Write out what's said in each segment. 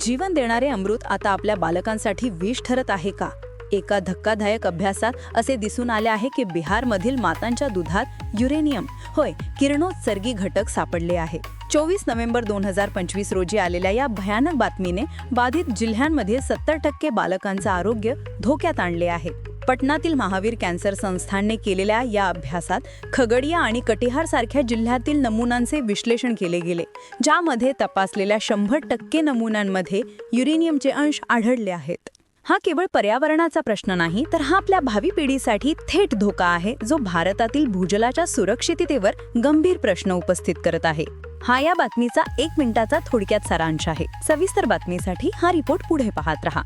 जीवन देणारे अमृत आता आपल्या बालकांसाठी विष ठरत आहे का? एका धक्कादायक अभ्यासात असे दिसून आले आहे की बिहारमधील मातांच्या दुधात युरेनियम होय किरणोत्सर्गी घटक सापडले आहे. चोवीस नोव्हेंबर दोन हजार पंचवीस रोजी आलेल्या या भयानक बातमीने बाधित जिल्ह्यांमध्ये सत्तर टक्के बालकांचं आरोग्य धोक्यात आणले आहे. पटनातील महावीर कॅन्सर संस्थानने केलेल्या या अभ्यासात खगडिया आणि कटिहार सारख्या जिल्ह्यातील नमुनांचे विश्लेषण केले गेले ज्यामध्ये तपासलेल्या शंभर टक्के नमुन्यांमध्ये युरेनियमचे अंश आढळले आहेत. हा केवळ पर्यावरणाचा प्रश्न नाही तर हा आपल्या भावी पिढीसाठी थेट धोका आहे जो भारतातील भूजलाच्या सुरक्षिततेवर गंभीर प्रश्न उपस्थित करत आहे. हा या बातमीचा एक मिनिटाचा थोडक्यात सारांश आहे. सविस्तर बातमीसाठी हा रिपोर्ट पुढे पाहत रहा.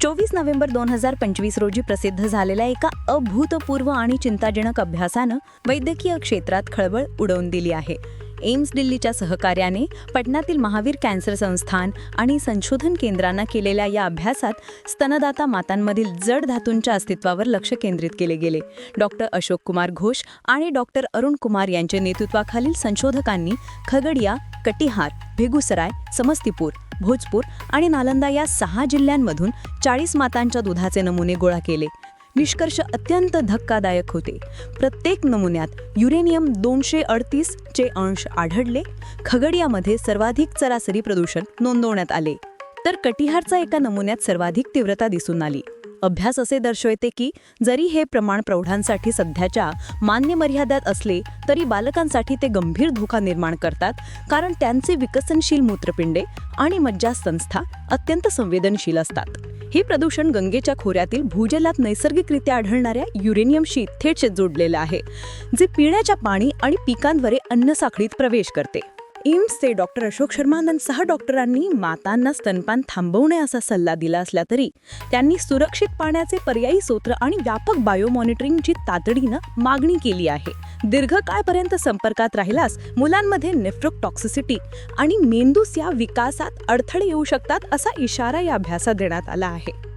चोवीस नोव्हेंबर दोन हजार पंचवीस रोजी प्रसिद्ध झालेल्या एका अभूतपूर्व आणि चिंताजनक अभ्यासानं वैद्यकीय क्षेत्रात खळबळ उडवून दिली आहे. एम्स दिल्लीच्या सहकार्याने पटनातील महावीर कॅन्सर संस्थान आणि संशोधन केंद्रांना केलेल्या या अभ्यासात स्तनदाता मातांमधील जड धातूंच्या अस्तित्वावर लक्ष केंद्रित केले गेले. डॉक्टर अशोक कुमार घोष आणि डॉक्टर अरुण कुमार यांच्या नेतृत्वाखालील संशोधकांनी खगडिया कटिहार बेगुसराय समस्तीपूर भोजपूर आणि नालंदा या सहा जिल्ह्यांमधून चाळीस मातांच्या दुधाचे नमुने गोळा केले. निष्कर्ष अत्यंत धक्कादायक होते. प्रत्येक नमुन्यात युरेनियम दोनशे अडतीस चे अंश आढळले. खगडियामध्ये सर्वाधिक सरासरी प्रदूषण नोंदवण्यात आले. तर कटिहारचा एका नमुन्यात सर्वाधिक तीव्रता दिसून आली. अभ्यास असे दर्शवते की जरी हे प्रमाण प्रौढांसाठी सध्याच्या मान्य मर्यादात असले तरी बालकांसाठी ते गंभीर धोका निर्माण करतात कारण त्यांचे विकसनशील मूत्रपिंडे आणि मज्जासंस्था अत्यंत संवेदनशील असतात. हे प्रदूषण गंगेच्या खोऱ्यातील भूजलात नैसर्गिकरित्या आढळणाऱ्या युरेनियमशी थेट जोडलेलं आहे जे पिण्याच्या पाणी आणि पिकांद्वारे अन्नसाखळीत प्रवेश करते. एम्सचे डॉक्टर अशोक शर्मा आणि सहा डॉक्टरांनी मातांना स्तनपान थांबवणे असा सल्ला दिला असला तरी त्यांनी सुरक्षित पाण्याचे पर्यायी सूत्र आणि व्यापक बायोमॉनिटरिंगची तातडीनं मागणी केली आहे. दीर्घकाळपर्यंत संपर्कात राहिल्यास मुलांमध्ये नेफ्रोटॉक्सिसिटी आणि मेंदूस या विकासात अडथळे येऊ शकतात असा इशारा या अभ्यासात देण्यात आला आहे.